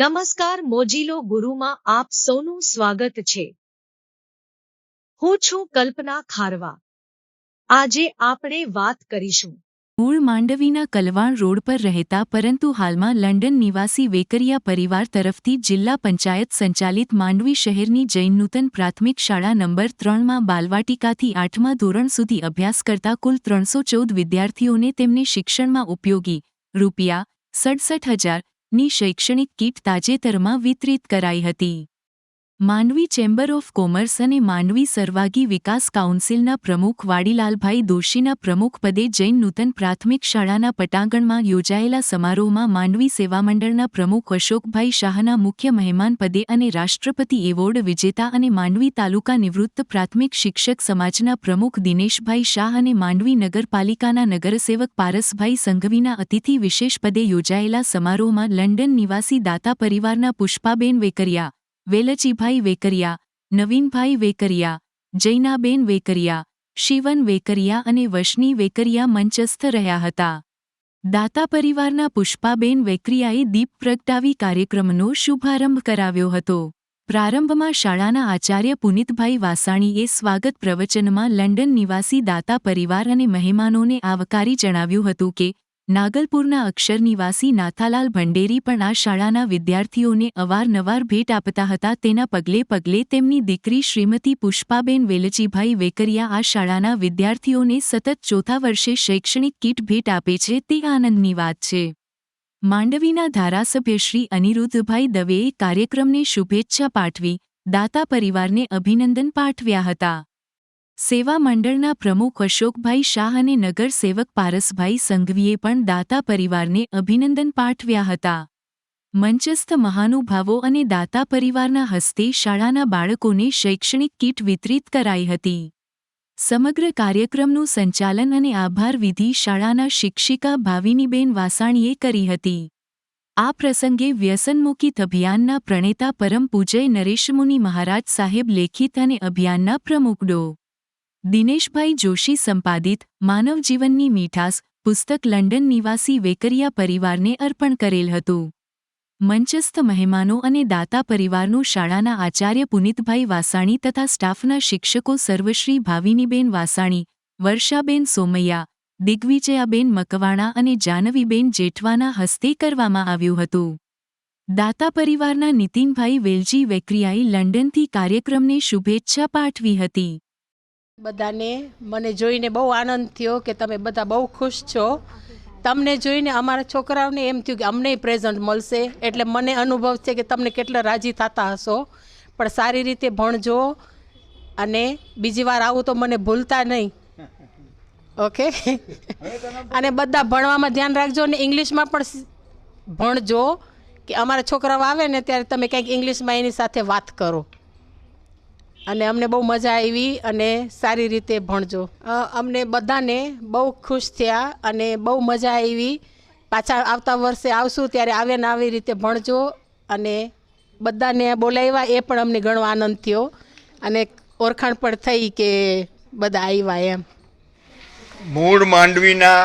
નમસ્કાર મોજીલો ગુરુમાં આપ સૌનું સ્વાગત છે. હું છું કલ્પના ખારવા. આજે આપણે વાત કરીશું. મૂળ માંડવીના કલવાણ રોડ પર રહેતા પરંતુ હાલમાં લંડન નિવાસી વેકરિયા પરિવાર તરફથી જિલ્લા પંચાયત સંચાલિત માંડવી શહેરની જૈન નૂતન પ્રાથમિક શાળા નંબર ત્રણમાં બાલવાટિકાથી આઠમા ધોરણ સુધી અભ્યાસ કરતા કુલ ત્રણસો ચૌદ વિદ્યાર્થીઓને તેમની શિક્ષણમાં ઉપયોગી રૂપિયા સડસઠ હજારની શૈક્ષણિક કીટ તાજેતરમાં વિતરિત કરાઈ હતી. માંડવી ચેમ્બર ઓફ કોમર્સ અને માંડવી સર્વાગી વિકાસ કાઉન્સિલના પ્રમુખ વાડીલાલભાઈ દોશીના પ્રમુખપદે જૈન નૂતન પ્રાથમિક શાળાના પટાંગણમાં યોજાયેલા સમારોહમાં માંડવી સેવામંડળના પ્રમુખ અશોકભાઈ શાહના મુખ્ય મહેમાન પદે અને રાષ્ટ્રપતિ એવોર્ડ વિજેતા અને માંડવી તાલુકા નિવૃત્ત પ્રાથમિક શિક્ષક સમાજના પ્રમુખ દિનેશભાઈ શાહ અને માંડવી નગરપાલિકાના નગરસેવક પારસભાઈ સંઘવીના અતિથિ વિશેષ પદે યોજાયેલા સમારોહમાં લંડન નિવાસી દાતા પરિવારના પુષ્પાબેન વેકરિયા વેલચીભાઈ વેકરિયા, નવીનભાઈ વેકરિયા, જૈનાબેન વેકરિયા, શિવન વેકરિયા અને વશની વેકરિયા મંચસ્થ રહ્યા હતા. દાતા પરિવારના પુષ્પાબેન વેકરિયાએ દીપ પ્રગટાવી કાર્યક્રમનો શુભારંભ કરાવ્યો હતો. પ્રારંભમાં શાળાના આચાર્ય પુનિતભાઈ વાસાણીએ સ્વાગત પ્રવચનમાં લંડન નિવાસી દાતા પરિવાર અને મહેમાનોને આવકારી જણાવ્યું હતું કે નાગલપુરના અક્ષરનિવાસી નાથાલાલ ભંડેરી પણ આ શાળાના વિદ્યાર્થીઓને અવારનવાર ભેટ આપતા હતા. તેના પગલે પગલે તેમની દીકરી શ્રીમતી પુષ્પાબેન વેલચીભાઈ વેકરિયા આ શાળાના વિદ્યાર્થીઓને સતત ચોથા વર્ષે શૈક્ષણિક કીટ ભેટ આપે છે. તે આનંદની વાત છે. માંડવીના ધારાસભ્ય શ્રી અનિરુદ્ધભાઈ દવેએ કાર્યક્રમને શુભેચ્છા પાઠવી દાતા પરિવારને અભિનંદન પાઠવ્યા હતા. સેવા મંડળના પ્રમુખ અશોકભાઈ શાહ અને નગરસેવક પારસભાઈ સંઘવીએ પણ દાતા પરિવારને અભિનંદન પાઠવ્યા હતા. મંચસ્થ મહાનુભાવો અને દાતા પરિવારના હસ્તે શાળાના બાળકોને શૈક્ષણિક કીટ વિતરિત કરાઈ હતી. સમગ્ર કાર્યક્રમનું સંચાલન અને આભાર વિધિ શાળાના શિક્ષિકા ભાવિનીબેન વાસાણીએ કરી હતી. આ પ્રસંગે વ્યસનમુક્ત અભિયાનના પ્રણેતા પરમ પૂજય નરેશમુનિ મહારાજ સાહેબ લેખિત અને અભિયાનના પ્રમુખ ડો. દિનેશભાઈ જોશી સંપાદિત માનવ જીવનની મીઠાસ પુસ્તક લંડન નિવાસી વેકરિયા પરિવારને અર્પણ કરેલ હતું. મંચસ્થ મહેમાનો અને દાતા પરિવારનું શાળાના આચાર્ય પુનિતભાઈ વાસાણી તથા સ્ટાફના શિક્ષકો સર્વશ્રી ભાવિનીબેન વાસાણી, વર્ષાબેન સોમૈયા, દિગ્વિજયાબેન મકવાણા અને જાનવીબેન જેઠવાના હસ્તે કરવામાં આવ્યું હતું. દાતા પરિવારના નીતિનભાઈ વેલજી વેકરિયાએ લંડનથી કાર્યક્રમને શુભેચ્છા પાઠવી હતી. બધાને મને જોઈને બહુ આનંદ થયો કે તમે બધા બહુ ખુશ છો. તમને જોઈને અમારા છોકરાઓને એમ થયું કે અમને પ્રેઝન્ટ મળશે. એટલે મને અનુભવ છે કે તમને કેટલા રાજી થતા હશો. પણ સારી રીતે ભણજો અને બીજી વાર આવું તો મને ભૂલતા નહીં. ઓકે? અને બધા ભણવામાં ધ્યાન રાખજો અને ઇંગ્લિશમાં પણ ભણજો. કે અમારા છોકરાઓ આવે ને ત્યારે તમે કંઈક ઇંગ્લિશમાં એની સાથે વાત કરો. અને અમને બહુ મજા આવી અને સારી રીતે ભણજો. અમને બધાને બહુ ખુશ થયા અને બહુ મજા આવી. પાછા આવતા વર્ષે આવશું ત્યારે આવે ને આવી રીતે ભણજો અને બધાને બોલાવ્યા એ પણ અમને ઘણો આનંદ થયો. અને ઓળખાણ પણ થઈ કે બધા આવ્યા એમ. મૂળ માંડવીના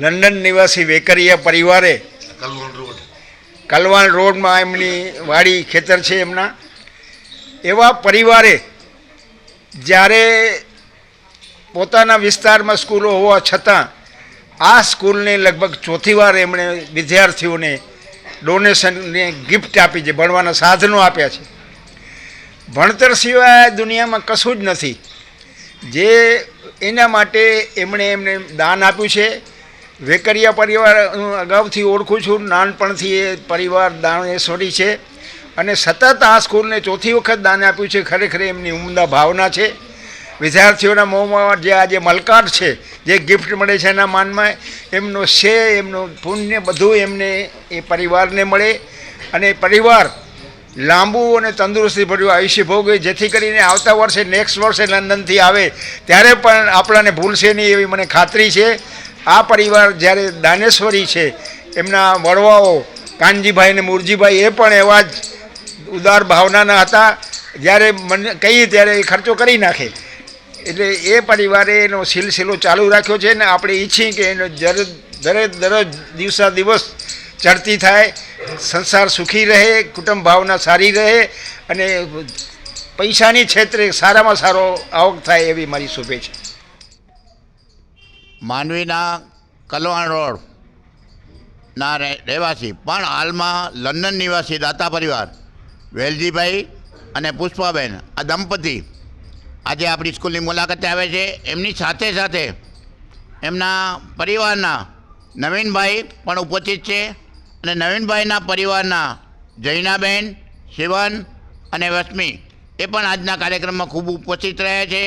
લંડન નિવાસી વેકરિયા પરિવારે કલવાણ રોડમાં એમની વાડી ખેતર છે એમના. એવા પરિવારે જ્યારે પોતાના વિસ્તારમાં સ્કૂલો હોવા છતાં આ સ્કૂલને લગભગ ચોથી વાર એમણે વિદ્યાર્થીઓને ડોનેશનને ગિફ્ટ આપી છે, ભણવાના સાધનો આપ્યા છે. ભણતર સિવાય દુનિયામાં કશું જ નથી. જે એના માટે એમણે એમને દાન આપ્યું છે. વેકરિયા પરિવાર, હું અગાઉથી ઓળખું છું, નાનપણથી એ પરિવાર દાણેશ્વરી છે. અને સતત આ સ્કૂલને ચોથી વખત દાન આપ્યું છે. ખરેખર એમની ઉમદા ભાવના છે. વિદ્યાર્થીઓના મોંમાં જે આજે મલકાટ છે, જે ગિફ્ટ મળે છે એના માનમાં, એમનો છે એમનું પુણ્ય બધું એમને એ પરિવારને મળે. અને પરિવાર લાંબુ અને તંદુરસ્તી ભર્યું આયુષ્ય ભોગવે જેથી કરીને આવતા વર્ષે નેક્સ્ટ વર્ષે લંડનથી આવે, ત્યારે પણ આપણાને ભૂલશે નહીં એવી મને ખાતરી છે. આ પરિવાર જ્યારે દાનેશ્વરી છે, એમના વડવાઓ કાનજીભાઈ અને મુરજીભાઈ એ પણ એવા જ ઉદાર ભાવનાના હતા. જ્યારે મને કહીએ ત્યારે એ ખર્ચો કરી નાખે. એટલે એ પરિવારે એનો સિલસિલો ચાલુ રાખ્યો છે ને આપણે ઈચ્છીએ કે એનો જર દરે દરરોજ દિવસા દિવસ ચડતી થાય, સંસાર સુખી રહે, કુટુંબ ભાવના સારી રહે અને પૈસાની ક્ષેત્રે સારામાં સારો આવક થાય એવી મારી શુભેચ્છા. માનવીના કલવાણ રોડ ના રહે- રહેવાસી. પણ હાલમાં લંડન નિવાસી દાતા પરિવાર વેલજીભાઈ અને પુષ્પાબેન, આ દંપતી. આજે આપણી સ્કૂલની મુલાકાતે આવે છે. એમની સાથે સાથે એમના પરિવારના નવીનભાઈ પણ ઉપસ્થિત છે અને નવીનભાઈના પરિવારના જૈનાબેન, શિવન અને વસ્મી એ પણ આજના કાર્યક્રમમાં ખૂબ ઉપસ્થિત રહ્યા છે.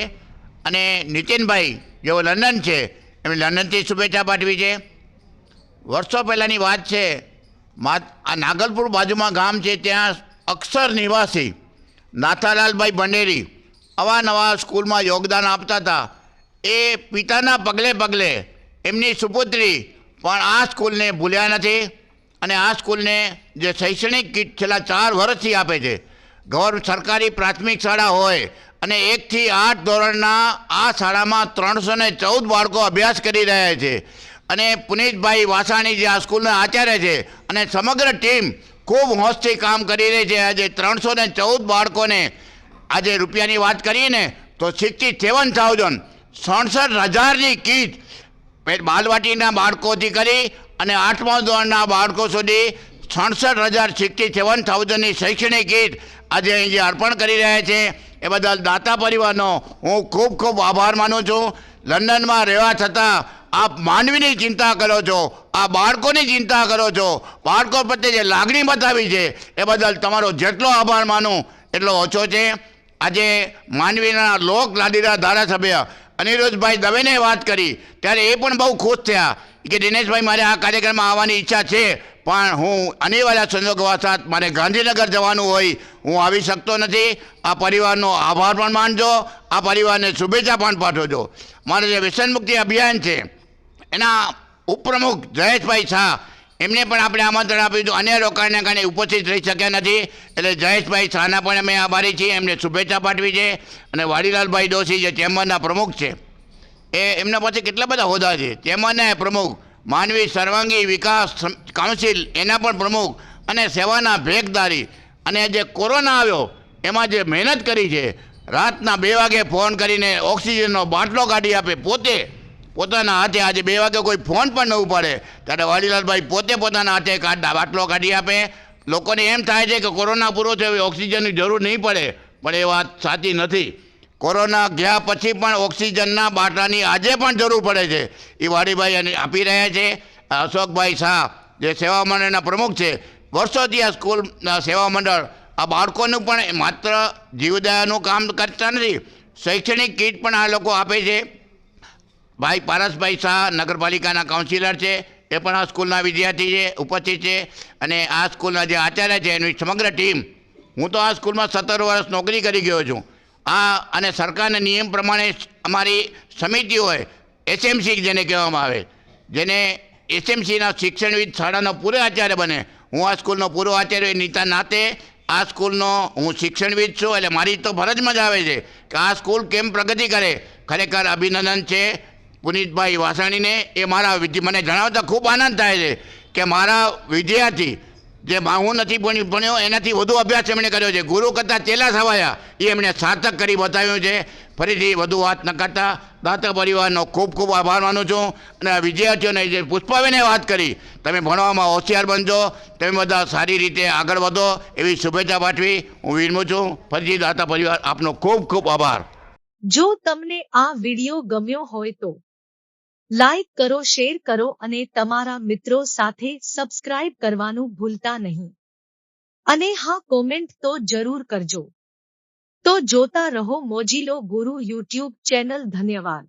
અને નીતિનભાઈ, જેઓ લંડન છે, એમણે લંડનથી શુભેચ્છા પાઠવી છે. વર્ષો પહેલાંની વાત છે આ નાગલપુર બાજુમાં ગામ છે, ત્યાં અક્ષર નિવાસી, નાથાલાલભાઈ ભંડેરી અવાનવા સ્કૂલમાં યોગદાન આપતા હતા. એ પિતાના પગલે પગલે એમની સુપુત્રી પણ આ સ્કૂલને ભૂલ્યા નથી અને આ સ્કૂલને જે શૈક્ષણિક કીટ છેલ્લા ચાર વર્ષથી આપે છે. ગૌર સરકારી પ્રાથમિક શાળા હોય અને એકથી આઠ ધોરણના આ શાળામાં ત્રણસો ને ચૌદ બાળકો અભ્યાસ કરી રહ્યા છે. અને પુનિતભાઈ વાસાણી જે આ સ્કૂલના આચાર્ય છે અને સમગ્ર ટીમ ખૂબ હોશથી કામ કરી રહી છે. આજે ત્રણસો ને ચૌદ બાળકોને આજે રૂપિયાની વાત કરીએ ને, તો સિક્સટી સેવન થાઉઝન્ડ સડસઠ હજારની કીટ બાલવાટીના બાળકોથી કરી અને આઠમા ધોરણના બાળકો સુધી સડસઠ હજાર સિક્સટી સેવન થાઉઝન્ડની શૈક્ષણિક કીટ આજે અહીં જે અર્પણ કરી રહ્યા છે. એ બદલ દાતા પરિવારનો હું ખૂબ ખૂબ આભાર માનું છું. લંડનમાં રહેવા છતાં આપ માનવીની ચિંતા કરો છો, આ બાળકોની ચિંતા કરો છો. બાળકો પ્રત્યે જે લાગણી બતાવી છે, એ બદલ તમારો જેટલો આભાર માનું, એટલો ઓછો છે. આજે માનવીના લોક લાડીના ધારાસભ્ય અનિરુદ્ધભાઈ દવેને વાત કરી, ત્યારે એ પણ બહુ ખુશ થયા કે દિનેશભાઈ મારે આ કાર્યક્રમમાં આવવાની ઈચ્છા છે, પણ હું અનિવાર્ય સંજોગવશાત મારે ગાંધીનગર જવાનું હોય, હું આવી શકતો નથી. આ પરિવારનો આભાર પણ માનજો, આ પરિવારને શુભેચ્છા પણ પાઠવજો. મારે જે વ્યસન મુક્તિ અભિયાન છે એના ઉપપ્રમુખ જયેશભાઈ શાહ, એમને પણ આપણે આમંત્રણ આપ્યું હતું અન્ય રોકાણને કારણે ઉપસ્થિત રહી શક્યા નથી. એટલે જયેશભાઈ શાહના પણ અમે આભારી છીએ. એમને શુભેચ્છા પાઠવી છે. અને વાડીલાલભાઈ દોશી જે ચેમ્બરના પ્રમુખ છે, એ એમના પાસે કેટલા બધા હોદ્દા છે? ચેમ્બરના પ્રમુખ, માનવી સર્વાંગી વિકાસ કાઉન્સિલ, એના પણ પ્રમુખ અને સેવાના ભેગદારી અને જે કોરોના આવ્યો, એમાં જે મહેનત કરી છે, રાતના બે વાગે ફોન કરીને ઓક્સિજનનો બાટલો કાઢી આપે પોતે પોતાના હાથે આજે બે વાગે કોઈ ફોન પણ ન ઉપાડે. ત્યારે વાડીલાલભાઈ પોતે પોતાના હાથે કાઢ બાટલો કાઢી આપે. લોકોને એમ થાય છે કે કોરોના પૂરો થયો ઓક્સિજનની જરૂર નહીં પડે. પણ એ વાત સાચી નથી. કોરોના ગયા પછી પણ ઓક્સિજનના બાટલાની આજે પણ જરૂર પડે છે. એ વાડીભાઈ આપી રહ્યા છે. અશોકભાઈ શાહ, જે સેવા મંડળના પ્રમુખ છે, વર્ષોથી આ સ્કૂલના સેવા મંડળ, આ બાળકોનું પણ માત્ર જીવદયાનું કામ કરતા નથી. શૈક્ષણિક કીટ પણ આ લોકો આપે છે. ભાઈ પારસભાઈ શાહ નગરપાલિકાના કાઉન્સિલર છે, એ પણ આ સ્કૂલના વિદ્યાર્થી છે, ઉપસ્થિત છે અને આ સ્કૂલના જે આચાર્ય છે, એની સમગ્ર ટીમ હું તો આ સ્કૂલમાં સત્તર વર્ષ નોકરી કરી ગયો છું. આ અને સરકારના નિયમ પ્રમાણે અમારી સમિતિ હોય, એસએમસી જેને કહેવામાં આવે, જેને એસએમસીના શિક્ષણવિદ શાળાનો પૂરો આચાર્ય બને, હું આ સ્કૂલનો પૂરો આચાર્ય નીતા નાતે, આ સ્કૂલનો હું શિક્ષણવિદ છું, એટલે મારી તો ફરજમાં જ આવે છે કે આ સ્કૂલ કેમ પ્રગતિ કરે, ખરેખર અભિનંદન છે પુનિતભાઈ વાસાણીને એ મારા મને જણાવતા ખૂબ આનંદ થાય છે કે મારા વિદ્યાર્થી, જે હું નથી ભણી, ભણ્યો, એનાથી વધુ અભ્યાસ એમણે કર્યો છે. ગુરુ કરતાં ચેલા સવાયા એ એમણે સાર્થક કરી બતાવ્યું છે. ફરીથી વધુ વાત ન કરતા, દાતા પરિવારનો ખૂબ ખૂબ આભાર માનું છું અને વિદ્યાર્થીઓને જે પુષ્પાબેને વાત કરી, તમે ભણવામાં હોશિયાર બનજો, તમે બધા સારી રીતે આગળ વધો, એવી શુભેચ્છા પાઠવી, હું વિરમું છું. ફરીથી દાતા પરિવાર આપનો ખૂબ ખૂબ આભાર. જો તમને આ વીડિયો ગમ્યો હોય તો લાઈક કરો શેર કરો અને તમારા મિત્રો સાથે સબસ્ક્રાઇબ કરવાનું ભૂલતા નહીં અને હા કોમેન્ટ તો જરૂર કરજો તો જોતા રહો મોજીલો ગુરુ યુટ્યુબ ચેનલ ધન્યવાદ